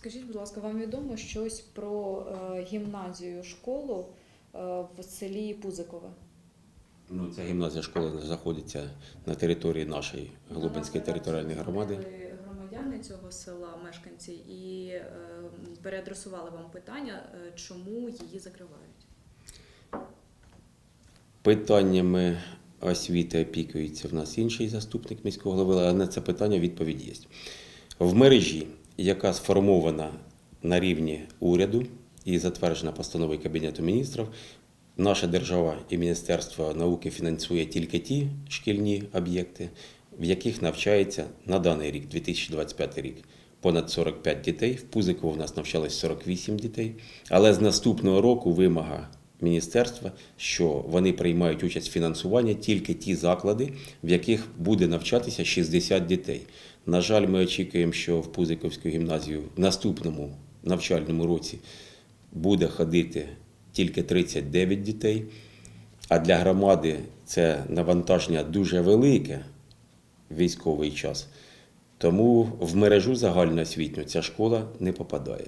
Скажіть, будь ласка, вам відомо щось про е, гімназію школу е, в селі Пузикове? Ну, ця гімназія школа знаходиться на території нашої Глубинської територіальної громади. Громадяни цього села, мешканці, і е, переадресували вам питання, чому її закривають. Питаннями освіти опікується в нас інший заступник міського голови, але на це питання відповідь є. В мережі, яка сформована на рівні уряду і затверджена постановою Кабінету міністрів, наша держава і Міністерство науки фінансує тільки ті шкільні об'єкти, в яких навчається на даний рік, 2025 рік, понад 45 дітей. В Пузиково в нас навчалось 48 дітей. Але з наступного року вимога міністерства, що вони приймають участь в фінансуванні тільки ті заклади, в яких буде навчатися 60 дітей. На жаль, ми очікуємо, що в Пузиковську гімназію в наступному навчальному році буде ходити тільки 39 дітей. А для громади це навантаження дуже велике військовий час. Тому в мережу загальноосвітню ця школа не попадає.